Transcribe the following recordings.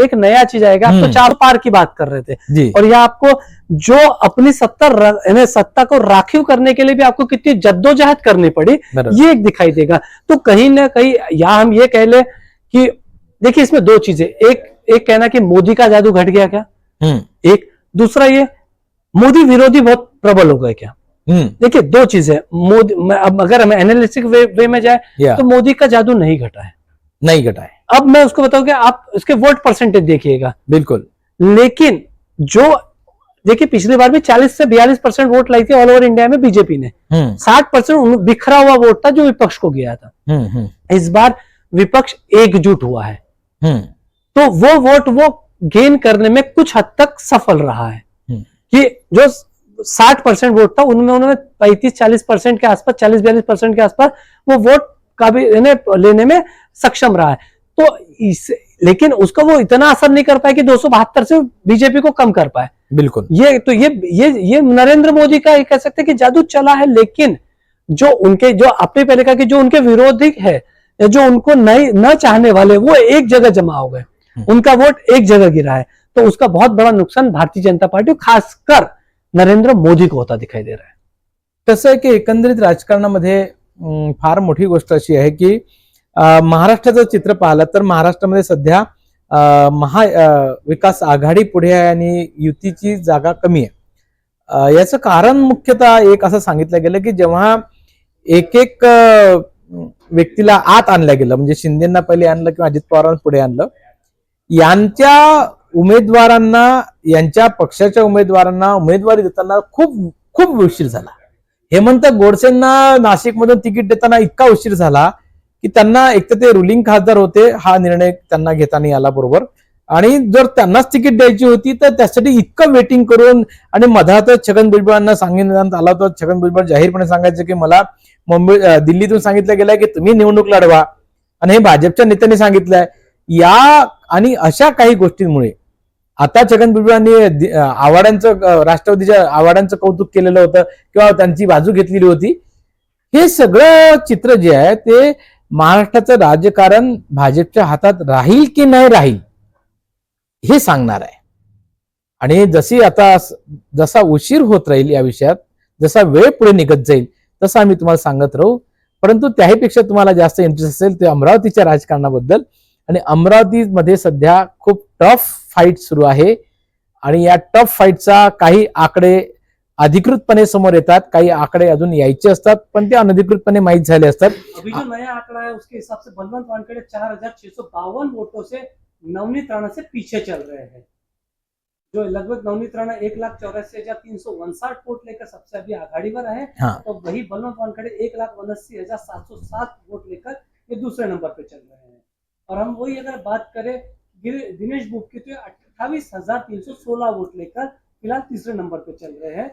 एक नया चीज़ आएगा आप तो हम्म। चार पार की बात कर रहे थे। और यह आपको जो अपनी सत्ता यानी सत्ता को राखीव करने के लिए भी आपको कितनी जद्दोजहद करनी पड़ी ये एक दिखाई देगा। तो कहीं ना कहीं या हम ये कह ले कि देखिए इसमें दो चीज़ें एक एक कहना कि मोदी का जादू घट गया क्या? हम्म। एक दूसरा ये मोदी विरोधी बहुत प्रबल हो गए क्या? हम्म। देखिए दो चीज़ें मोदी अब अगर हमें एनालिस्टिक वे, वे में जाए तो मोदी का जादू नहीं घटा है। नहीं घटा है अब मैं उसको बताऊँ कि आप उसके वोट परसेंटेज देखिएगा। बिल्कुल। लेकिन जो देखिए पिछली बार भी 40 से 42 परसेंट वोट लाई थी ऑल ओवर इंडिया में बीजेपी ने। हम्म। 60 परसेंट बिखरा हुआ वोट था जो विपक्ष को गया था। हम्म हम्म। इस बार विपक्ष एकजुट हुआ है। हम्म। तो वो वोट वो गेन करने में कुछ हद तक सफल रहा है। हम्म। कि जो 60 परसेंट वोट था उनमें उन्होंने 35-40 परसेंट के आसपास 40-42 परसेंट के आसपास वो वोट का भी लेने लेने में सक्षम रहा है। तो इस लेकिन उसका वो इतना असर नहीं कर पाया कि दो सौ बहत्तर से बीजेपी को कम कर पाए। बिल्कुल। ये तो ये ये ये नरेंद्र मोदी का ये कह सकते हैं कि जादू चला है लेकिन जो उनके जो आपने पहले कहा कि जो उनके विरोधी है या जो उनको नहीं न चाहने वाले वो एक जगह जमा हो गए। हम्म। उनका वोट एक जगह गिरा है। तो उसका बहुत बड़ा नुकसान भारतीय जनता पार्टी खासकर नरेंद्र मोदी को होता दिखाई दे रहा है। कसं आहे की एकंदरीत राजकारणामध्ये फार मोठी गोष्ट अशी आहे की महाराष्ट्राचं चित्र पाहिलं तर महाराष्ट्रामध्ये सध्या महा विकास आघाडी पुढे आहे आणि युतीची जागा कमी आहे. याचं कारण मुख्यतः एक असं सांगितलं गेलं की जेव्हा एक एक व्यक्तीला आत आणलं गेलं म्हणजे शिंदेना पहिले आणलं किंवा अजित पवारांना पुढे आणलं यांच्या उमेदवारांना यांच्या पक्षाच्या उमेदवारांना उमेदवारी देताना खूप खूप उशीर झाला. हेमंत गोडसेंना नाशिकमधून तिकीट देताना इतका उशीर झाला की त्यांना एक तर ते रुलिंग खासदार होते हा निर्णय त्यांना घेताना आला बरोबर. आणि जर त्यांनाच तिकीट द्यायची होती तर त्यासाठी इतकं वेटिंग करून आणि मधातच छगन भुजबळांना सांगितलं आला होता. छगन भुजबळ जाहीरपणे सांगायचं की मला मुंबई दिल्लीतून सांगितलं गेलंय की तुम्ही निवडणूक लढवा. आणि हे भाजपच्या नेत्यांनी सांगितलंय. या आणि अशा काही गोष्टींमुळे आता छगन भुजबळांनी आव्हाडांचं राष्ट्रवादीच्या आव्हाडांचं कौतुक केलेलं होतं किंवा त्यांची बाजू घेतलेली होती. हे सगळं चित्र जे आहे ते महाराष्ट्राचं राजकारण भाजपच्या हातात राहील की नाही राहील हे सांगणार आहे. आणि जशी आता जसा उशीर होत राहील या विषयात जसा वेळ पुढे निघत जाईल तसं आम्ही तुम्हाला सांगत राहू. परंतु त्याहीपेक्षा तुम्हाला जास्त इंटरेस्ट असेल ते अमरावतीच्या राजकारणाबद्दल. आणि अमरावतीमध्ये सध्या खूप टफ फाईट सुरू आहे. आणि या टफ फाईटचा काही आकडे अधिकृतपणे समोर येतात. काही आकडे अजून यायचे असतात पण ते अनधिकृतपणे माहीत झाले असतात. अभी जो नया आंकड़ा है उसके हिसाब से बलवंत वानखेड़े चार हजार छह सौ बावन वोटों से नवनीत राणा से पीछे चल रहे हैं। जो लगभग नवनीत राणा एक लाख चौरासी हजार तीन सौ उनसाठ वोट लेकर सबसे अभी आघाड़ी पर है हाँ। तो वही बलवंत वानखेड़े एक लाख उनस्सी हजार सात सौ सात वोट लेकर ये दूसरे नंबर पे चल रहे हैं। और हम वही अगर बात करें दिनेश बुक की तो अट्ठाईस हजार तीन सौ सोलह वोट लेकर फिलहाल तीसरे नंबर पे चल रहे हैं।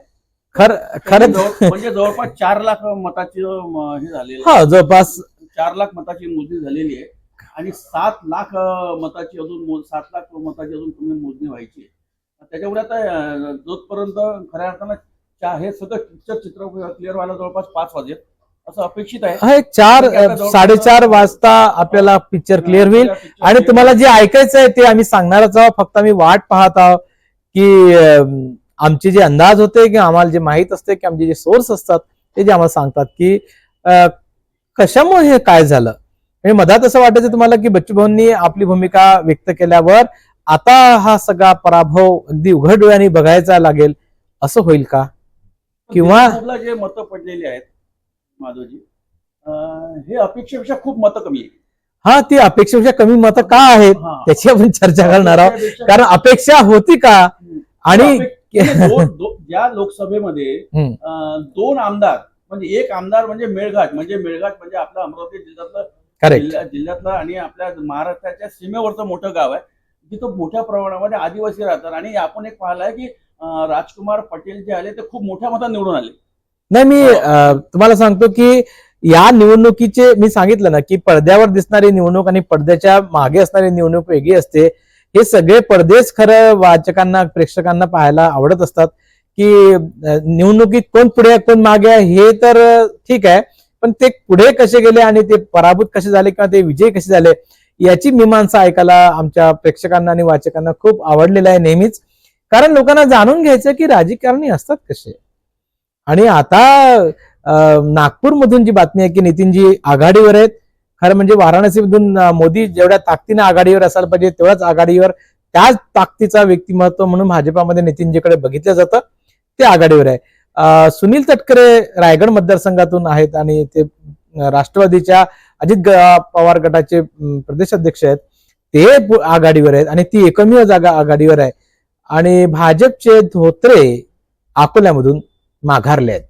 खर खरं जवळ- म्हणजे जवळपास चार लाख मताची अं, हे झालेली हा जवळपास चार लाख मताची मोजणी झालेली आहे आणि सात लाख अं, मताची अजून मो- सात लाख मताची अजून कमी मोजणी व्हायची आहे. त्याच्यामुळे आता अं, जोपर्यंत खऱ्या अर्थानं चा- हे सगळं पिक्चर चित्र क्लिअर व्हायला जवळपास पाच वाजेल असं अपेक्षित आहे. हा चार साडेचार वाजता आपल्याला पिक्चर क्लिअर होईल. आणि तुम्हाला जे ऐकायचं आहे ते आम्ही सांगणारच आहोत. फक्त आम्ही वाट पाहत आहोत की आमचे जे अंदाज होते की आम्हाला जे माहीत असते की आमचे जे सोर्स असतात ते जे आम्हाला सांगतात की कशामुळे हे काय झालं? म्हणजे मधात असं वाटायचं तुम्हाला की बच्चू भाऊंनी आपली भूमिका व्यक्त केल्यावर आता हा सगळा पराभव अगदी उघड डोळ्यांनी बघायचा लागेल. असं होईल का? किंवा- जे मतं पडलेली आहेत माधवजी. हे अपेक्षेपेक्षा खूप मतं कमी आहे हा ती अपेक्षेपेक्षा कमी मतं का आहेत. त्याची आपण चर्चा करणार आहोत. कारण अपेक्षा होती का? आणि म्हणजे ज्या लोकसभेमध्ये दोन आमदार म्हणजे एक आमदार म्हणजे मेळघाट म्हणजे मेळघाट म्हणजे आपलं अमरावती जिल्ह्यातलं जिल्ह्यातलं आणि आपल्या महाराष्ट्राच्या सीमेवरचं मोठं गाव आहे. जिथं मोठ्या प्रमाणामध्ये आदिवासी राहतात. आणि आपण एक पाहिलंय की राजकुमार पटेल जे आले ते खूप मोठ्या मतात निवडून आले. नाही मी तुम्हाला सांगतो की या निवडणुकीचे मी सांगितलं ना की पडद्यावर दिसणारी निवडणूक आणि पडद्याच्या मागे असणारी निवडणूक वेगळी असते. हे सगळे पडदेच खरं वाचकांना प्रेक्षकांना पाहायला आवडत असतात की निवडणुकीत कोण पुढे आहे, कोण मागे आहे हे तर ठीक आहे. पण ते पुढे कसे गेले आणि ते पराभूत कसे झाले किंवा ते विजयी कसे झाले याची मीमांसा ऐकायला आमच्या प्रेक्षकांना आणि वाचकांना खूप आवडलेलं आहे नेहमीच. कारण लोकांना जाणून घ्यायचं की राजकारणी असतात कसे. आणि आता नागपूरमधून जी बातमी आहे की नितीनजी आघाडीवर आहेत खरं म्हणजे वाराणसीमधून मोदी जेवढ्या ताकदीने आघाडीवर असायला पाहिजे तेवढ्याच आघाडीवर त्याच ताकदीचा व्यक्तिमत्व म्हणून भाजपामध्ये नितीनजीकडे बघितलं जातं ते आघाडीवर आहे. सुनील तटकरे रायगड मतदारसंघातून आहेत आणि ते राष्ट्रवादीच्या अजित ग- पवार गटाचे प्रदेशाध्यक्ष आहेत ते आघाडीवर आहेत आणि ती एकमेव जागा आघाडीवर आहे. आणि भाजपचे धोत्रे अकोल्यामधून माघारले आहेत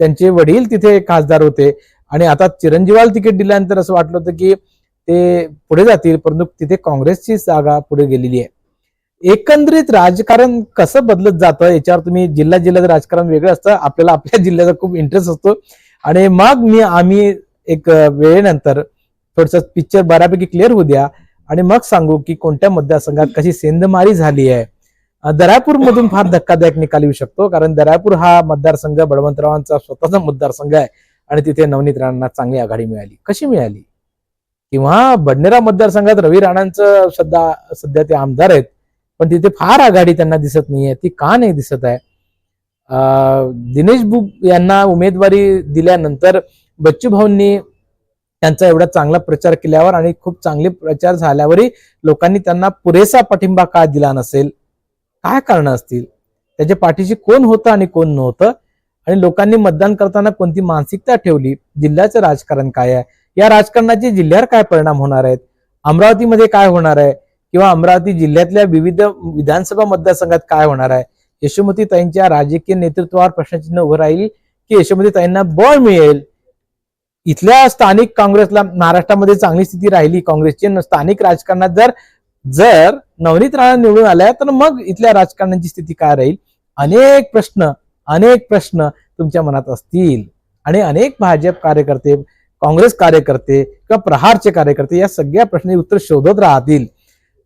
त्यांचे वडील तिथे खासदार होते. आणि आता चिरंजीवाला तिकीट दिल्यानंतर असं वाटलं होतं की ते पुढे जातील परंतु तिथे काँग्रेसची जागा पुढे गेलेली आहे. एकंदरीत राजकारण कसं बदलत जातं याच्यावर तुम्ही जिल्हा जिल्ह्याचं राजकारण वेगळं असतं. आपल्याला आपल्या जिल्ह्याचा खूप इंटरेस्ट असतो. आणि मग मी आम्ही एक वेळेनंतर थोडस पिक्चर बऱ्यापैकी क्लिअर होऊ द्या. आणि मग सांगू की कोणत्या मतदारसंघात कशी सेंदमारी झाली आहे. दर्यापूर मधून फार धक्कादायक निकाल येऊ शकतो कारण दऱ्यापूर हा मतदारसंघ बळवंतरावांचा स्वतःचा मतदारसंघ आहे आणि तिथे नवनीत राणांना चांगली आघाडी मिळाली. कशी मिळाली? किंवा बडनेरा मतदारसंघात रवी राणांचं सध्या सध्या ते आमदार आहेत पण तिथे फार आघाडी त्यांना दिसत नाहीये ती का नाही दिसत आहे? दिनेश बुब यांना उमेदवारी दिल्यानंतर बच्चू भाऊंनी त्यांचा एवढा चांगला प्रचार केल्यावर आणि खूप चांगले प्रचार झाल्यावरही लोकांनी त्यांना पुरेसा पाठिंबा का दिला नसेल? काय कारण असतील? त्याच्या पाठीशी कोण होतं आणि कोण नव्हतं? आणि लोकांनी मतदान करताना कोणती मानसिकता ठेवली? जिल्ह्याचं राजकारण काय आहे? या राजकारणाचे जिल्ह्यावर काय परिणाम होणार आहेत? अमरावतीमध्ये काय होणार आहे? किंवा अमरावती जिल्ह्यातल्या विविध विधानसभा मतदारसंघात काय होणार आहे? यशोमती ताईंच्या राजकीय नेतृत्वावर प्रश्नचिन्ह उभं राहील की यशोमती ताईंना बळ मिळेल? इथल्या स्थानिक काँग्रेसला महाराष्ट्रामध्ये चांगली स्थिती राहिली काँग्रेसची स्थानिक राजकारणात जर जर नवनीत राणा निवडून आल्या तर मग इथल्या राजकारणाची स्थिती काय राहील? अनेक प्रश्न अनेक प्रश्न तुमच्या मनात असतील. आणि अनेक भाजप कार्यकर्ते काँग्रेस कार्यकर्ते किंवा प्रहारचे कार्यकर्ते या सगळ्या प्रश्नाची उत्तर शोधत राहतील.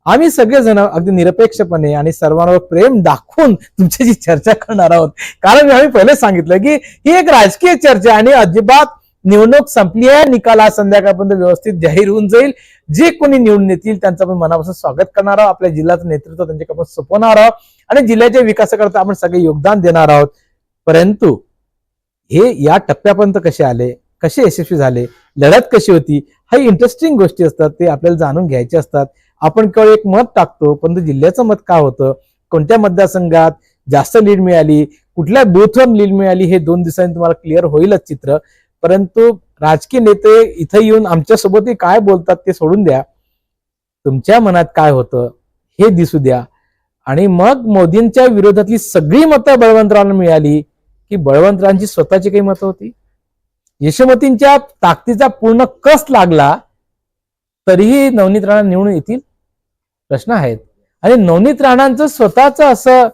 आम्ही सगळेजण अगदी निरपेक्षपणे आणि सर्वांवर प्रेम दाखवून तुमच्याशी चर्चा करणार आहोत. कारण आम्ही पहिले सांगितलं की ही एक राजकीय चर्चा आहे आणि अजिबात निवडणूक संपली आहे निकाल आज संध्याकाळपर्यंत व्यवस्थित जाहीर होऊन जाईल. जे कोणी निवडून येतील त्यांचं आपण मनापासून स्वागत करणार आहोत. आपल्या जिल्ह्याचं नेतृत्व त्यांच्याकडून सोपवणार आहोत. आणि जिल्ह्याच्या विकासाकरता आपण सगळे योगदान देणार आहोत. परंतु हे या टप्प्यापर्यंत कसे आले कसे यशस्वी झाले लढत कशी होती हा इंटरेस्टिंग गोष्टी असतात ते आपल्याला जाणून घ्यायचे असतात. आपण केवळ एक मत टाकतो परंतु जिल्ह्याचं मत काय होतं? कोणत्या मतदारसंघात जास्त लीड मिळाली? कुठल्या बूथवर लीड मिळाली? हे दोन दिवसांनी तुम्हाला क्लिअर होईलच चित्र. परंतु राजकीय नेते इथं येऊन आमच्यासोबतही काय बोलतात ते सोडून द्या. तुमच्या मनात काय होतं हे दिसू द्या. आणि मग मोदींच्या विरोधातली सगळी मतं बळवंतरावांना मिळाली की बळवंतरावांची स्वतःची काही मतं होती. यशोमतींच्या ताकदीचा पूर्ण कस लागला तरीही नवनीत राणा निवडून येतील? प्रश्न आहेत. आणि नवनीत राणांचं स्वतःच असं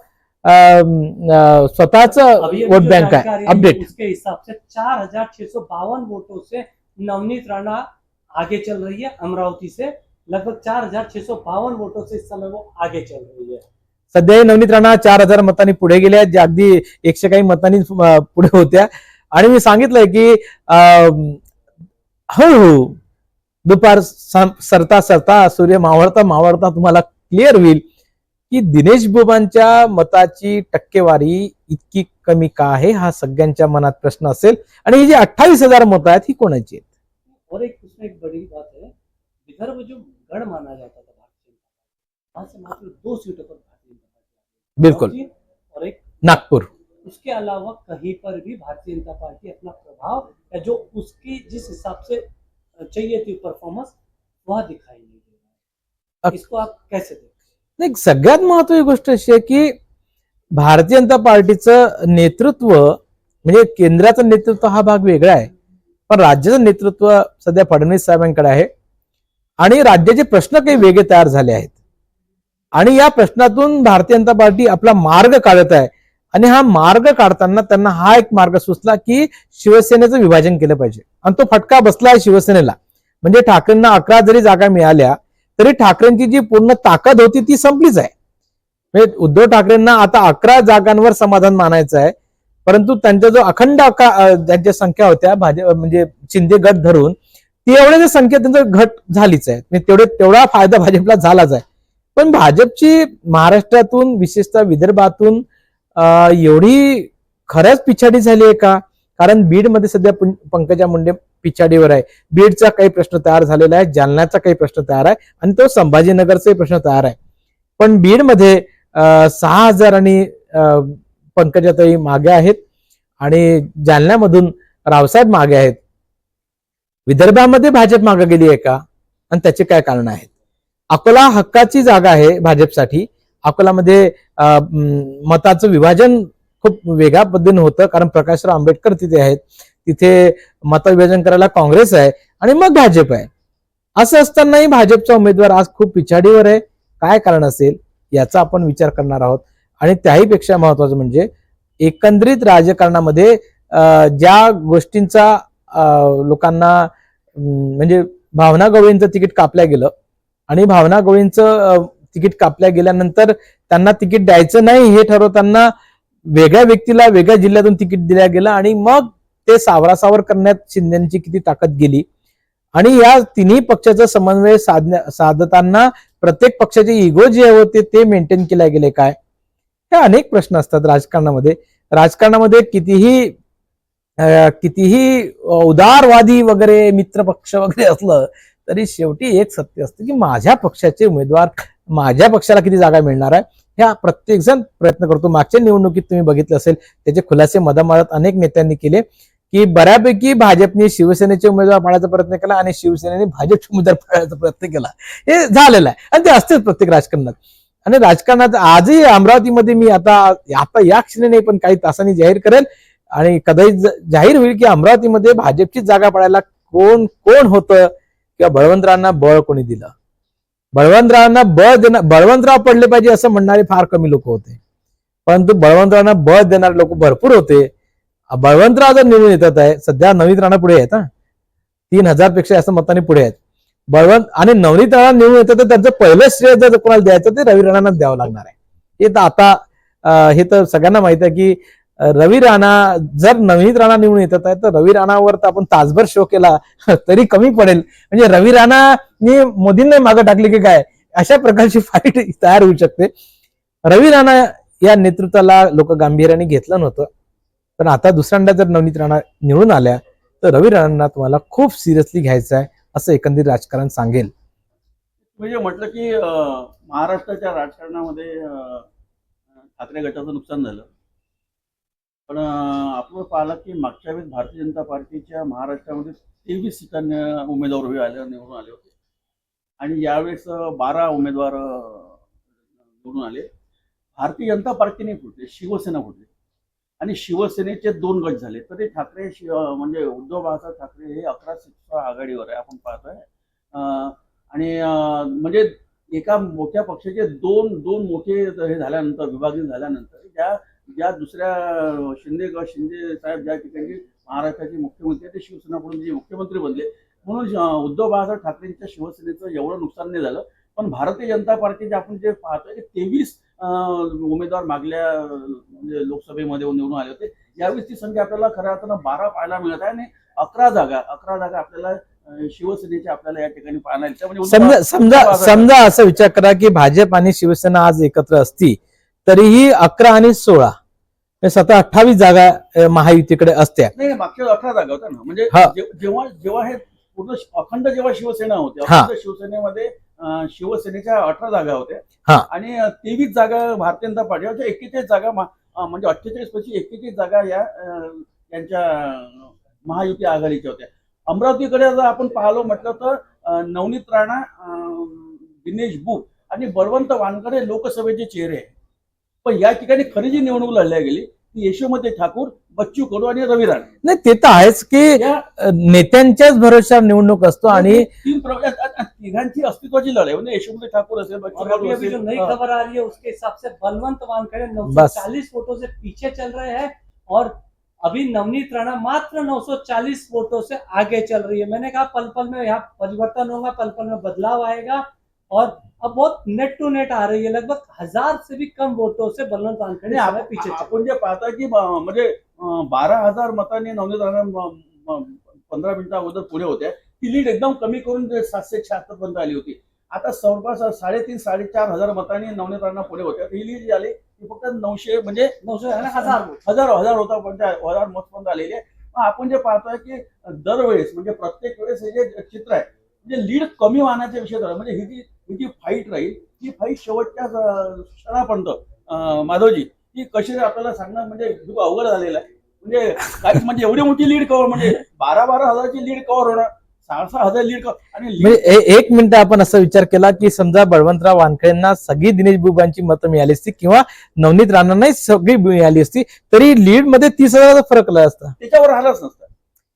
स्वतःच वोट जो बैंक आई अपडेट उसके हिसाब से चार हजार छह सौ बावन वोटों से नवनीत राणा आगे चल रही है अमरावती से। लगभग चार हजार छह सौ बावन वोटों से इस समय वो आगे चल रही है। सध्या नवनीत राणा चार हजार मतांनी पुढे गेल्या आहेत, ज्या अगदी एकशे काही मतांनी पुढे होत्या. आणि मी सांगितलंय की हळूहळू दुपार सरता सरता सूर्य मावळता मावळता तुम्हाला क्लिअर होईल. की दिनेश बुबांच्या मताची टक्केवारी इतकी कमी का आहे हा सगळ्यांच्या मनात प्रश्न असेल. आणि ही जी अठ्ठावीस हजार मतं आहेत ही कोणाची आहेत? और एक उसमें एक बड़ी बात है. विदर्भ जो गढ़ माना जाता था भारतीय जनता पार्टी वहां से मात्र दो सीटों पर भारतीय जनता पार्टी बिल्कुल। और एक नागपूर। उसके अलावा कहीं पर भी भारतीय जनता पार्टी अपना प्रभाव या जो उसकी जिस हिसाब से चाहिए थी परफॉर्मेंस वह दिखाई नहीं दे रहा इसको आप कैसे देखते नाही सगळ्यात महत्वाची गोष्ट अशी आहे की भारतीय जनता पार्टीचं नेतृत्व म्हणजे केंद्राचं नेतृत्व हा भाग वेगळा आहे. पण राज्याचं नेतृत्व सध्या फडणवीस साहेबांकडे आहे. आणि राज्याचे प्रश्न काही वेगळे तयार झाले आहेत. आणि या प्रश्नातून भारतीय जनता पार्टी आपला मार्ग काढत आहे. आणि हा मार्ग काढताना त्यांना हा एक मार्ग सुचला की शिवसेनेचं विभाजन केलं पाहिजे. आणि तो फटका बसला आहे शिवसेनेला. म्हणजे ठाकरेंना अकरा जरी जागा मिळाल्या तरी ठाकरेंची जी पूर्ण ताकद होती ती संपलीच आहे. म्हणजे उद्धव ठाकरेंना आता अकरा जागांवर समाधान मानायचं आहे. परंतु त्यांचा जो अखंड अका ज्यांच्या संख्या होत्या भाजप म्हणजे शिंदे गट धरून ती एवढ्या संख्या त्यांचा घट झालीच आहे. म्हणजे तेवढे तेवढा फायदा भाजपला झालाच आहे. पण भाजपची महाराष्ट्रातून विशेषतः विदर्भातून एवढी खरंच पिछाडी झाली आहे का? कारण बीडमध्ये सध्या पंकजा मुंडे पिछाडीवर आहे. बीडचा काही प्रश्न तयार झालेला आहे जालन्याचा काही प्रश्न तयार आहे आणि तो संभाजीनगरचाही प्रश्न तयार आहे. पण बीडमध्ये अं, सहा हजार आणि पंकजाताई मागे आहेत आणि जालन्यामधून रावसाहेब मागे आहेत. विदर्भामध्ये भाजप मागे गेली आहे का? आणि त्याचे काय कारण आहेत? अकोला हक्काची जागा आहे भाजपसाठी. अकोलामध्ये अं, मताचं विभाजन खूप वेगळ्या पद्धतीने होतं कारण प्रकाशराव आंबेडकर तिथे आहेत. तिथे मतविभाजन करायला काँग्रेस आहे आणि मग भाजप आहे. असं असतानाही भाजपचा उमेदवार आज खूप पिछाडीवर आहे. काय कारण असेल याचा आपण विचार करणार आहोत. आणि त्याही पेक्षा महत्वाचं म्हणजे एकंदरीत राजकारणामध्ये ज्या गोष्टींचा लोकांना म्हणजे भावना गवळींचं तिकीट कापल्या गेलं आणि भावना गवळींचं तिकीट कापल्या गेल्यानंतर त्यांना तिकीट द्यायचं नाही हे ठरवताना वेगळ्या व्यक्तीला वेगळ्या जिल्ह्यातून तिकीट दिल्या गेलं आणि मग ते सावरासावर करण्यात शिंदेची किती ताकद गेली. आणि या तिन्ही पक्षाचा समन्वय साधण्या साधताना प्रत्येक पक्षाचे इगो जे होते ते मेंटेन केले गेले काय? हे अनेक प्रश्न असतात राजकारणामध्ये. राजकारणामध्ये कितीही कितीही उदारवादी वगैरे मित्र पक्ष वगैरे असलं तरी शेवटी एक सत्य असतं की माझ्या पक्षाचे उमेदवार माझ्या पक्षाला किती जागा मिळणार आहे ह्या प्रत्येकजण प्रयत्न करतो. मागच्या निवडणुकीत तुम्ही बघितलं असेल त्याचे खुलासे मधामधात अनेक नेत्यांनी केले. की बऱ्यापैकी भाजपने शिवसेनेचे उमेदवार पाळायचा प्रयत्न केला आणि शिवसेनेने भाजपचे उमेदवार पाडण्याचा प्रयत्न केला. हे झालेलं आहे. आणि ते असतेच प्रत्येक राजकारणात. आणि राजकारणात आजही अमरावतीमध्ये मी आता आता या क्षणी नाही पण काही तासांनी जाहीर करेल आणि कदाचित जाहीर होईल की अमरावतीमध्ये भाजपची जागा पडायला कोण कोण होतं? किंवा बळवंतरावांना बळ कोणी दिलं? बळवंतरावांना बळ देणार बळवंतराव पडले पाहिजे असं म्हणणारे फार कमी लोक होते. परंतु बळवंतरावांना बळ देणारे लोक भरपूर होते. बळवंतराव जर निवडून येतात आहे. सध्या नवनीत राणा पुढे आहेत हा. तीन हजारपेक्षा जास्त मतांनी पुढे आहेत. बळवंत आणि नवनीत राणा निवडून येतात तर त्यांचं पहिलं श्रेय जर कोणाला द्यायचं ते रवी राणांनाच द्यावं लागणार आहे. हे तर आता हे तर सगळ्यांना माहीत आहे की रवी राणा जर नवनीत राणा निवडून येतात आहे तर रवी राणावर तर आपण तासभर शो केला तरी कमी पडेल. म्हणजे रवी राणाने मोदींना मागं टाकले की काय अशा प्रकारची फाईट तयार होऊ शकते. रवी राणा या नेतृत्वाला लोक गांभीर्याने घेतलं नव्हतं. पण आता दुसऱ्यांदा जर नवनीत राणा निवडून आल्या तर रवी राणांना तुम्हाला खूप सिरियसली घ्यायचं आहे असं एकंदरीत राजकारण सांगेल. म्हणजे म्हटलं की महाराष्ट्राच्या राजकारणामध्ये ठाकरे गटाचं नुकसान झालं. पण आपण पाहिलं की मागच्या वेळेस भारतीय जनता पार्टीच्या महाराष्ट्रामध्ये तेवीस सीटांनी उमेदवार उभे आले निवडून आले होते. आणि यावेळेस बारा उमेदवार निवडून आले. भारतीय जनता पार्टीने फुटले शिवसेना फुटली. आणि शिवसेनेचे दोन गट झाले. तरी ठाकरे शिव म्हणजे उद्धव बाळासाहेब ठाकरे हे अकरा सीटच्या आघाडीवर आहे आपण पाहतोय. आणि म्हणजे एका मोठ्या पक्षाचे दोन दोन मोठे हे झाल्यानंतर विभाजन झाल्यानंतर ज्या ज्या दुसऱ्या शिंदे ग- शिंदे साहेब ज्या ठिकाणी महाराष्ट्राचे मुख्यमंत्री ते शिवसेनाकडून जे मुख्यमंत्री बनले. म्हणून उद्धव बाळासाहेब ठाकरेंच्या शिवसेनेचं एवढं नुकसान नाही झालं. पण भारतीय जनता पार्टीचे आपण जे पाहतोय की तेवीस उमेदवार मागल्या म्हणजे लोकसभेमध्ये निवडून आले होते. यावेळेस ती संख्या आपल्याला खऱ्या अर्थानं बारा पाहायला मिळत आहे आणि अकरा जागा अकरा जागा आपल्याला अं, शिवसेनेच्या आपल्याला या ठिकाणी पाहायला मिळतात. समजा समजा समजा असा विचार करा की भाजप आणि शिवसेना आज एकत्र असती तरीही अकरा आणि सोळा हे सतरा अठ्ठावीस जागा महायुतीकडे असत्या. नाही मागच्या अठरा जागा होत्या ना. म्हणजे जेव्हा जेव्हा हे पूर्ण अखंड जेव्हा शिवसेना होती. अखंड शिवसेनेमध्ये शिवसेनेच्या अठरा जागा. होत्या आणि तेवीस जागा भारतीय जनता पार्टी एक्केचाळीस जागा म्हणजे अठ्ठेचाळीस पैकी एक्केचाळीस जागा या यांच्या महायुती आघाडीच्या होत्या अमरावतीकडे जर आपण पाहिलो म्हटलं तर नवनीत राणा दिनेश बुक आणि बळवंत वानकडे लोकसभेचे चेहरे पण या ठिकाणी खरी जी निवडणूक लढल्या गेली यशोमती ठाकूर बच्चू कडू आणि रवी राणा नाही ते तर आहेच की नेत्यांच्याच भरोश्यावर निवडणूक असतो आणि तीन या- या- तिघांची अस्तित्वाची लढाई म्हणजे यशोमती ठाकूर असेल बच्चू और कडू अभी अभी जो असेल नई. खबर आ रही है उसके हिसाब से बलवंत वानखेड़े बस। 940 वोटों से पीछे चल रहे हैं और अभी नवनीत राणा मात्र 940 वोटों से आगे चल रही है मैंने कहा पल पल में यहाँ परिवर्तन होगा पल पल में बदलाव आएगा और अब बहुत नेट टू नेट आ रही है लगभग हजार से भी कम वोटों से बलवंत वानखेड़े आप- पीछे आपण जे पाहता की म्हणजे बारा हजार मतांनी नवनीत पंधरा मिनिटं अगोदर पुढे होत्या ती लीड एकदम कमी करून सातशे शहात्तर पर्यंत आली होती. आता जवळपास साडेतीन साडेचार हजार मतांनी नवनीत राणा पुढे होत्या ही लीड जी आली ती फक्त नऊशे म्हणजे नऊशे हजार हजार हजार होता पण हजार मतपर्यंत आलेली आहे. मग आपण जे पाहतोय की दरवेळेस म्हणजे प्रत्येक वेळेस हे जे चित्र आहे म्हणजे लीड कमी वाहण्याचा विषय झाला. म्हणजे ही जी ही जी फाईट राहील ही फाईट शेवटच्या क्षणापर्यंत माधवजी ही कशी आपल्याला सांगणं म्हणजे खूप अवघड झालेलं आहे. म्हणजे काहीच म्हणजे एवढी मोठी लीड कव्हर म्हणजे बारा बारा हजारची लीड कव्हर होणार सहा सहा हजार लीड कव्हर आणि म्हणजे एक मिनिट आपण असा विचार केला की समजा बळवंतराव वानखेडेंना सगळी दिनेश बुबांची मतं मिळाली असती किंवा नवनीत राणांनाही सगळी मिळाली असती तरी लीडमध्ये तीस हजाराचा फरक असता. त्याच्यावर राहिलाच नसतं.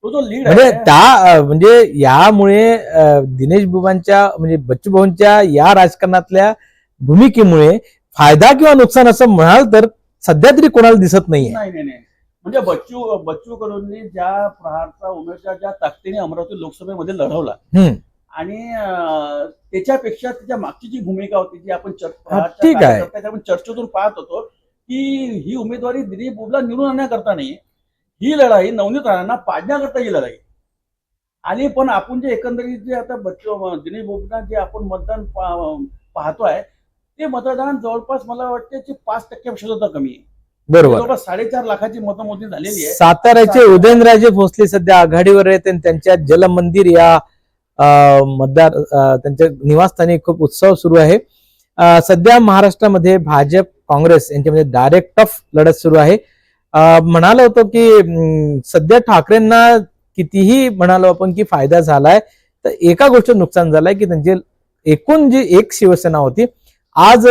तो जो लीड म्हणजे आहे त्या म्हणजे यामुळे दिनेश बुबांच्या म्हणजे बच्चू भाऊंच्या या राजकारणातल्या भूमिकेमुळे फायदा किंवा नुकसान असं म्हणाल तर सध्या तरी कोणाला दिसत नाहीये नाही नाही नाही म्हणजे बच्चू बच्चू कडूंनी ज्या प्रहारचा उमेदवार ज्या ताकदीने अमरावती लोकसभेमध्ये लढवला. आणि त्याच्यापेक्षा त्याच्या मागची जी भूमिका होती जी आपण ठीक आहे. आपण चर्चेतून पाहत होतो की ही उमेदवारी दिलीप बुबला निवडून आणण्याकरता नाही ही लढाई नवनीत राणांना पाडण्याकरता ही लढाई. आणि पण आपण जे एकंदरीत जे आता बच्चू दिलीप बुबना जे आपण मतदान पाहतोय ते मतदान जवळपास मला वाटतं की पाच टक्क्यापेक्षा सुद्धा कमी आहे. बरोबर. जवळपास साडेचार लाखाची मतमोजणी झालेली आहे. साताऱ्याचे उदयनराजे भोसले सध्या आघाडीवर आहेत आणि त्यांच्या जलमंदिर या मतदार त्यांच्या निवासस्थानी खूप उत्सव सुरू आहे. सध्या महाराष्ट्रामध्ये भाजप काँग्रेस यांच्यामध्ये डायरेक्ट टफ लढत सुरू आहे. म्हणालो होतो की सध्या ठाकरेंना कितीही म्हणालो आपण की फायदा झालाय तर एका गोष्टीत नुकसान झालंय की त्यांची एकूण जी एक शिवसेना होती आज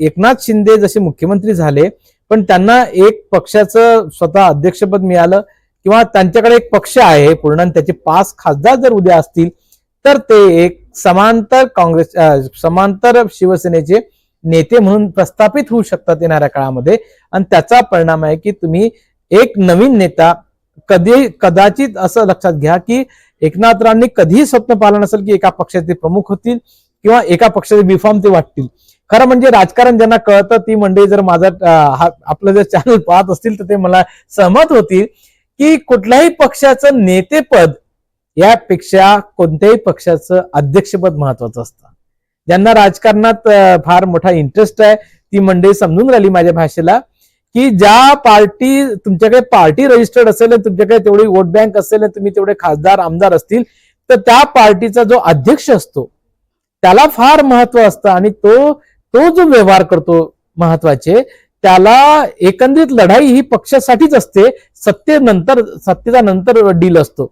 एकनाथ शिंदे जसे मुख्यमंत्री झाले पण त्यांना एक पक्षाचं स्वतः अध्यक्षपद मिळालं किंवा त्यांच्याकडे एक पक्ष आहे पूर्ण आणि त्याचे पाच खासदार जर उद्या असतील तर ते एक समांतर काँग्रेस समांतर शिवसेनेचे नेते म्हणून प्रस्थापित होऊ शकतात येणाऱ्या काळामध्ये. आणि त्याचा परिणाम आहे की तुम्ही एक नवीन नेता कधी कदाचित असं लक्षात घ्या की एकनाथरावांनी कधीही स्वप्न पाहिलं नसेल की एका पक्षाचे प्रमुख होतील किंवा एका पक्षाचे बिफॉर्म ते वाटतील. खरं म्हणजे राजकारण ज्यांना कळतं ती मंडळी जर माझा आपलं जर चॅनल पाहत असतील तर ते मला सहमत होतील की कुठल्याही पक्षाचं नेतेपद यापेक्षा कोणत्याही पक्षाचं अध्यक्षपद महत्वाचं असतं. ज्यांना राजकारणात फार मोठा इंटरेस्ट आहे ती मंडळी समजून राहिली माझ्या भाषेला की ज्या पार्टी तुमच्याकडे पार्टी रजिस्टर्ड असेल तुमच्याकडे तेवढी वोट बँक असेल तुम्ही तेवढे खासदार आमदार असतील तर त्या पार्टीचा जो अध्यक्ष असतो त्याला फार महत्त्व असतं आणि तो तो जो व्यवहार करतो महत्त्वाचे त्याला एकंदरीत लढाई ही पक्षासाठीच असते सत्तेनंतर सत्तेचा नंतर डील असतो.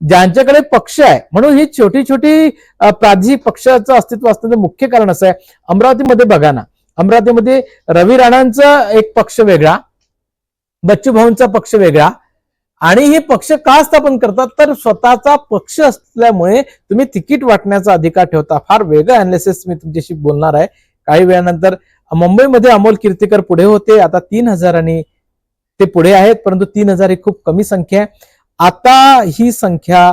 ज्यांच्याकडे पक्ष आहे म्हणून ही छोटी छोटी प्राधी प्रादेशिक पक्षाचं अस्तित्व असण्याचं मुख्य कारण असं आहे. अमरावतीमध्ये बघा ना अमरावतीमध्ये रवी राणांचा एक पक्ष वेगळा बच्चू भाऊंचा पक्ष वेगळा आणि हे पक्ष का स्थापन करतात? तर स्वतःचा पक्ष असल्यामुळे तुम्ही तिकीट वाटण्याचा अधिकार ठेवता. फार वेगळं अनालिसिस मी तुमच्याशी बोलणार आहे. काही वेळानंतर मुंबईमध्ये अमोल कीर्तीकर पुढे होते. आता तीन हजारांनी ते पुढे आहेत परंतु तीन हजार ही खूप कमी संख्या आहे. आता ही संख्या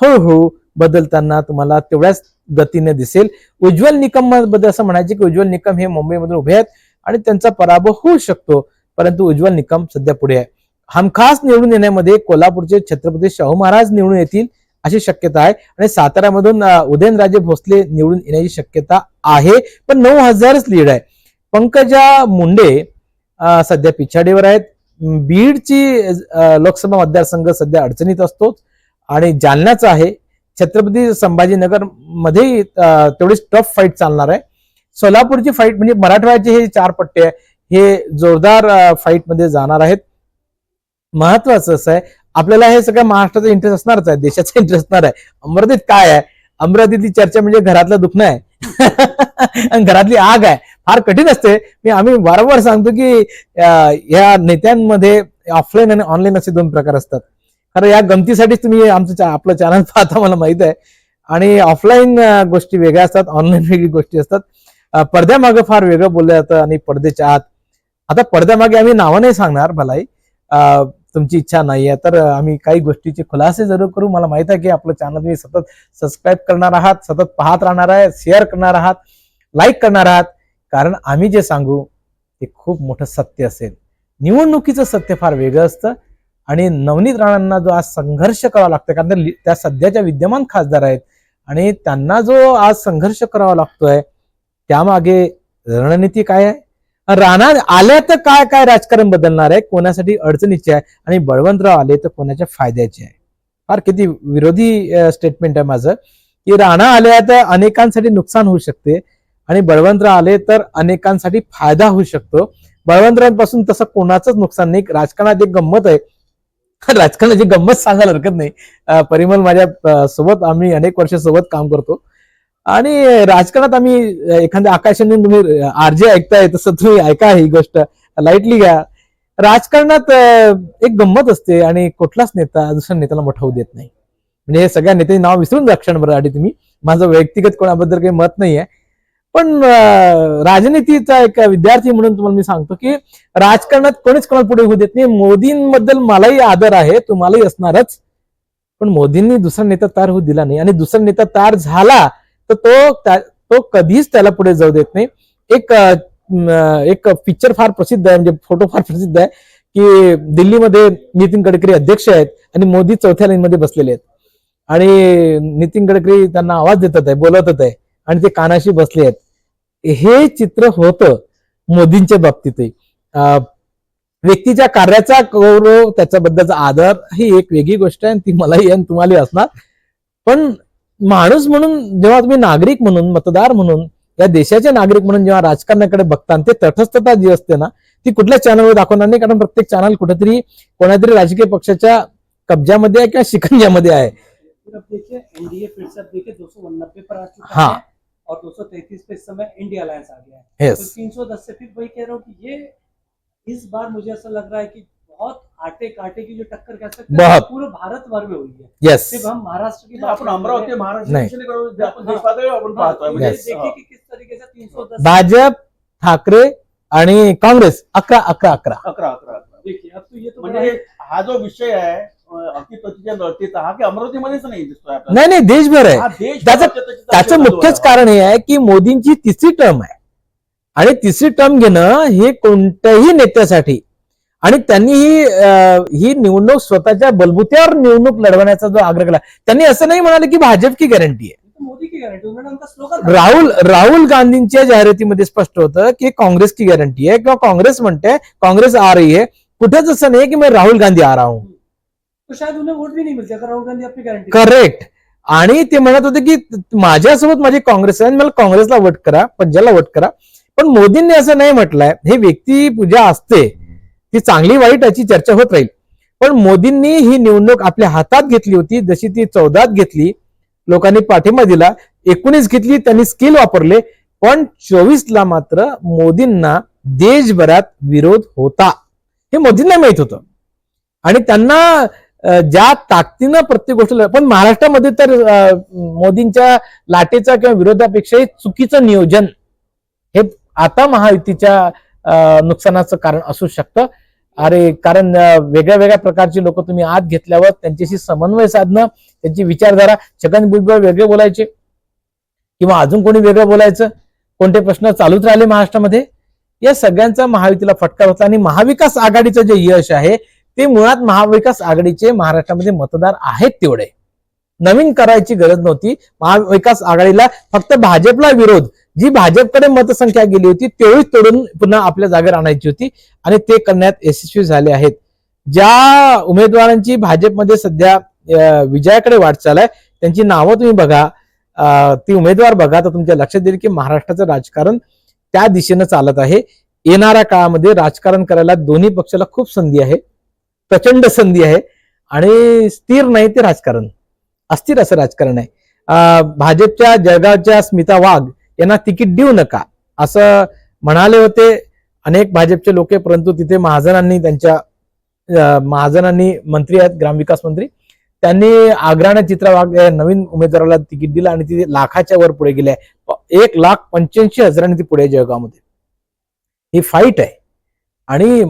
हळूहळू बदलताना तुम्हाला तेवढ्याच गतीने दिसेल. उज्ज्वल निकमबद्दल असं म्हणायचे की उज्ज्वल निकम हे मुंबईमधून उभे आहेत आणि त्यांचा पराभव होऊ शकतो परंतु उज्ज्वल निकम सध्या पुढे आहे. हमखास निवडून येण्यामध्ये कोल्हापूरचे छत्रपती शाहू महाराज निवडून येतील अशी शक्यता आहे आणि साताऱ्यामधून उदयनराजे भोसले निवडून येण्याची शक्यता आहे पण नऊ हजारच लीड आहे. पंकजा मुंडे सध्या पिछाडीवर आहेत. बीडची लोकसभा मतदारसंघ सध्या अडचणीत असतोच आणि जालन्याचा आहे. छत्रपती संभाजीनगरमध्ये तेवढीच टफ फाईट चालणार आहे. सोलापूरची फाईट म्हणजे मराठवाड्याचे हे चार पट्टे आहे. हे जोरदार फाईटमध्ये जाणार आहेत. महत्वाचं असं आहे आपल्याला हे सगळं महाराष्ट्राचा इंटरेस्ट असणारच आहे देशाचा इंटरेस्ट असणार आहे. अमरावतीत काय आहे? अमरावतीतली चर्चा म्हणजे घरातलं दुखणं आहे. आणि घरातली आग आहे. फार कठीण असते. मी आम्ही वारंवार सांगतो की या नेत्यांमध्ये ऑफलाईन आणि ऑनलाईन असे दोन प्रकार असतात. खरं या गमतीसाठीच तुम्ही आमचं आपलं चॅनल पाहता मला माहीत आहे. आणि ऑफलाईन गोष्टी वेगळ्या असतात ऑनलाईन वेगळी गोष्टी असतात. पडद्यामागे फार वेगळं बोललं जातं आणि पडद्याच्या आत. आता पडद्यामागे आम्ही नावं नाही सांगणार भलाई. तुमची इच्छा नाही आहे तर आम्ही काही गोष्टीचे खुलासे जरूर करू. मला माहीत आहे की आपलं चॅनल तुम्ही सतत सबस्क्राईब करणार आहात सतत पाहत राहणार आहे शेअर करणार आहात लाईक करणार आहात. कारण आम्ही जे सांगू ते खूप मोठं सत्य असेल. निवडणुकीचं सत्य फार वेगळं असतं आणि नवनीत राणांना जो आज संघर्ष करावा लागतो कारण त्या सध्याच्या विद्यमान खासदार आहेत आणि त्यांना जो आज संघर्ष करावा लागतोय त्यामागे रणनीती काय आहे? राणा आल्या तर काय काय राजकारण बदलणार आहे? कोणासाठी अडचणीचे आहे? आणि बळवंतराव आले तर कोणाच्या फायद्याचे आहे? फार किती विरोधी स्टेटमेंट आहे माझं. की राणा आल्या तर अनेकांसाठी नुकसान होऊ शकते. आणि बळवंतराव आले तर अनेकांसाठी फायदा होऊ शकतो. बळवंतरावांपासून तसं कोणाचंच नुकसान नाही. राजकारणात एक गंमत आहे. राजकारणाची गंमत सांगायला हरकत नाही. परिमल माझ्या सोबत आम्ही अनेक वर्ष सोबत काम करतो. आणि राजकारणात आम्ही एखाद्या आकाशाने तुम्ही आरजे ऐकताय तसं तुम्ही ऐका ही गोष्ट. लाईटली घ्या. राजकारणात एक गंमत असते आणि कुठलाच नेता दुसऱ्या नेत्याला मोठा होऊ देत नाही. म्हणजे हे सगळ्या नेत्यांनी नाव विसरून जा क्षणभर आधी तुम्ही. माझं व्यक्तिगत कोणाबद्दल काही मत नाही आहे पण राजनीतीचा एक विद्यार्थी म्हणून तुम्हाला मी सांगतो की राजकारणात कोणीच कोणाला पुढे होऊ देत नाही. मोदींबद्दल मलाही आदर आहे तुम्हालाही असणारच. पण मोदींनी दुसरा नेता तयार होऊ दिला नाही. आणि दुसरा नेता तयार झाला तर तो तो कधीच त्याला पुढे जाऊ देत नाही. एक एक पिक्चर फार प्रसिद्ध आहे म्हणजे फोटो फार प्रसिद्ध आहे की दिल्लीमध्ये नितीन गडकरी अध्यक्ष आहेत आणि मोदी चौथ्या लाईनमध्ये बसलेले आहेत. आणि नितीन गडकरी त्यांना आवाज देतात आहे बोलवतात आहे. आणि ते कानाशी बसले आहेत. हे चित्र होतं मोदींच्या बाबतीतही. व्यक्तीच्या कार्याचा गौरव त्याच्याबद्दलचा आदर ही एक वेगळी गोष्ट आहे आणि ती मलाही आणि तुम्हालाही असणार. पण माणूस म्हणून जेव्हा तुम्ही नागरिक म्हणून मतदार म्हणून या देशाचे नागरिक म्हणून जेव्हा राजकारणाकडे बघता ते तटस्थता जी असते ना ती कुठल्या चॅनलवर दाखवणार नाही कारण प्रत्येक चॅनल कुठेतरी कोणातरी राजकीय पक्षाच्या कब्जामध्ये आहे किंवा शिकंजामध्ये आहे. हाँ। है और दो सौ तैतीस पे इस समय इंडिया अलायंस आ गया है। तो येस तीन सौ दस से फिर वही कह रहा हूँ कि ये इस बार मुझे ऐसा लग रहा है कि बहुत आटे काटे की जो टक्कर कह सकते हैं पूरे भारत भर में हुई है। येस सिर्फ़ हम महाराष्ट्र की आपण अमरावती महाराष्ट्र हाँ, Yes. देखिए कि किस तरीके से तीन सौ दस भाजप ठाकरे आणि काँग्रेस अकरा अकरा अकरा। अकरा अकरा अकरा। देखिए अब तो ये तो म्हणजे हा जो विषय आहे अं, अतिततीच्या लढतीचा हा की अमरावतीमध्येच नाही दिसतोय आपल्याला? नाही नाही देशभर आहे. देश त्याचं- त्याचं लढत मुख्यच आहे. कारण हे आहे की मोदींची तिसरी टर्म आहे. आणि तिसरी टर्म घेणं हे कोणत्याही नेत्यासाठी आणि त्यांनी ही अं, ही निवडणूक स्वतःच्या बलबुत्यावर निवडणूक लढवण्याचा जो आग्रह केला त्यांनी असं नाही म्हणाले की भाजप की गॅरंटी आहे. ये तो मोदी की गारंटी उन्होंने उनका स्लोगन राहुल राहुल गांधींच्या जाहिरातीमध्ये स्पष्ट होतं की काँग्रेस की गॅरंटी आहे किंवा काँग्रेस म्हणते काँग्रेस आ रही है कुठेच असं नाही की मैं राहुल गांधी आ रहा हूं तो शायद उन्हें वोट भी नहीं मिलते अगर राहुल गांधी अपनी गारंटी करेक्ट आणि ते म्हणत होते की माझ्यासोबत माझी काँग्रेस आहे मला काँग्रेसला वोट करा पंजाबला वोट करा. पण मोदींनी असं नाही म्हटलंय हे व्यक्ती पूजा असते ती चांगली वाईट याची चर्चा होत राहील. पण मोदींनी ही निवडणूक आपल्या हातात घेतली होती जशी ती चौदात घेतली लोकांनी पाठिंबा दिला एकोणीस घेतली त्यांनी स्किल वापरले पण चोवीस ला मात्र मोदींना देशभरात विरोध होता. हे मोदींना माहीत होतं. आणि त्यांना ज्या ताकदीनं प्रत्येक गोष्ट पण महाराष्ट्रामध्ये तर मोदींच्या लाटेचा किंवा विरोधापेक्षाही चुकीचं नियोजन हे आता महायुतीच्या नुकसानाचं कारण असू शकतं. अरे कारण वेगळ्या वेगळ्या प्रकारची लोक तुम्ही आत घेतल्यावर त्यांच्याशी समन्वय साधणं त्यांची विचारधारा छगन भुजबळ वेगळे बोलायचे किंवा अजून कोणी वेगळं बोलायचं कोणते प्रश्न चालूच राहिले महाराष्ट्रामध्ये? या सगळ्यांचा महायुतीला फटका होता आणि महाविकास आघाडीचं जे यश आहे ते मुळात महाविकास आघाडीचे महाराष्ट्रामध्ये मतदार आहेत तेवढे. नवीन करायची गरज नव्हती. महाविकास आघाडीला फक्त भाजपला विरोध. जी भाजपकडे मतसंख्या गेली होती तेवढीच तोडून पुन्हा आपल्या जागेवर आणायची होती आणि ते करण्यात यशस्वी झाले आहेत. ज्या उमेदवारांची भाजपमध्ये सध्या विजयाकडे वाटचाल आहे त्यांची नावं तुम्ही बघा. ती उमेदवार बघा. तर तुमच्या लक्षात येईल की महाराष्ट्राचं राजकारण त्या दिशेनं चालत आहे. येणाऱ्या काळामध्ये राजकारण करायला दोन्ही पक्षाला खूप संधी आहे. प्रचंड संधी आहे आणि स्थिर नाही ते राजकारण. अस्थिर असं राजकारण आहे. अं, भाजपच्या जळगावच्या स्मिता वाघ यांना तिकीट देऊ नका असं म्हणाले होते अनेक भाजपचे लोक परंतु तिथे महाजनांनी त्यांच्या महाजनांनी मंत्री आहेत ग्रामविकास मंत्री. त्यांनी आग्राने चित्रा वाघ या नवीन उमेदवाराला तिकीट दिलं आणि ती लाखाच्या वर पुढे गेले एक लाख पंच्याऐंशी हजारांनी ती पुढे आहे जळगावमध्ये. ही फाईट आहे. आणि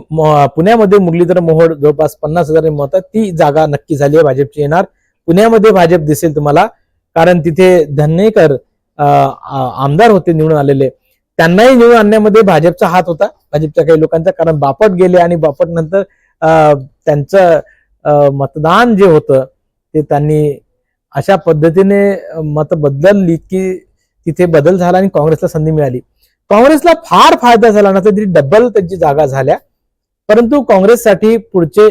पुण्यामध्ये मुरलीधर मोहोळ जवळपास पन्नास हजार मत ती जागा नक्की झाली आहे भाजपची येणार. पुण्यामध्ये भाजप दिसेल तुम्हाला कारण तिथे धन्नेकर आमदार होते निवडून आलेले. त्यांनाही निवडून आणण्यामध्ये भाजपचा हात होता भाजपच्या काही लोकांचा कारण बापट गेले आणि बापट नंतर त्यांचं मतदान जे होतं ते त्यांनी अशा पद्धतीने मत बदलली की तिथे बदल झाला आणि काँग्रेसला संधी मिळाली. काँग्रेसला फार फायदा झाला ना तरी डबल त्यांची जागा झाल्या. परंतु काँग्रेससाठी पुढचे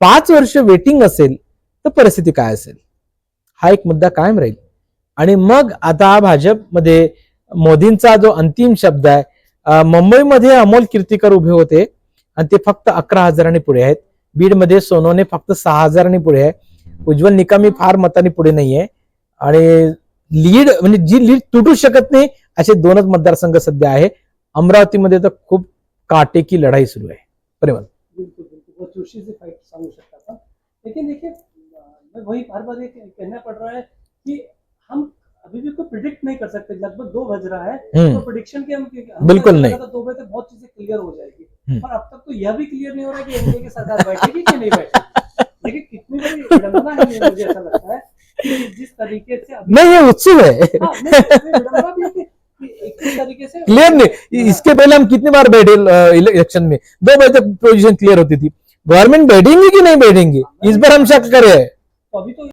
पाच वर्ष वेटिंग असेल तर परिस्थिती काय असेल? हा एक मुद्दा कायम राहील. आणि मग आता भाजपमध्ये मोदींचा जो अंतिम शब्द आहे मुंबईमध्ये अमोल कीर्तीकर उभे होते आणि ते फक्त अकरा हजारांनी पुढे आहेत. बीडमध्ये सोनोने फक्त सहा हजारांनी पुढे आहे. उज्ज्वल निकामी फार मतांनी पुढे नाहीये. आणि लीड म्हणजे जी लीड तुटू शकत नाही असे दोनच मतदारसंघ सध्या आहे. अमरावतीमध्ये तर खूप काटेकी लढाई सुरू आहे. परिमल. लेकिन देखिए मैं वही बार बार ये कहना पड़ रहा है कि हम अभी भी कोई प्रिडिक्ट नहीं कर सकते. लगभग दो बज रहा है. तो प्रिडिक्शन के हम हम बिल्कुल नहीं। दो बजे तक बहुत चीजें क्लियर हो जाएगी। पर अब तक तो यह भी क्लियर नहीं हो रहा कि एनडीए की सरकार बैठेगी कि नहीं बैठेगी. लेकिन कितनी बड़ी है मुझे ऐसा लगता है. कि जिस तरीके से नहीं ये उत्सुक है। हाँ, नहीं, है ही क्लियर नहीं इसके पहले हम कितनी बार बैठे इलेक्शन में? दो बजे तक पोजीशन क्लियर होती थी। गवर्नमेंट बैठेंगे कि नहीं बैठेंगे? इस बार हम शक करे। रहे हैं तो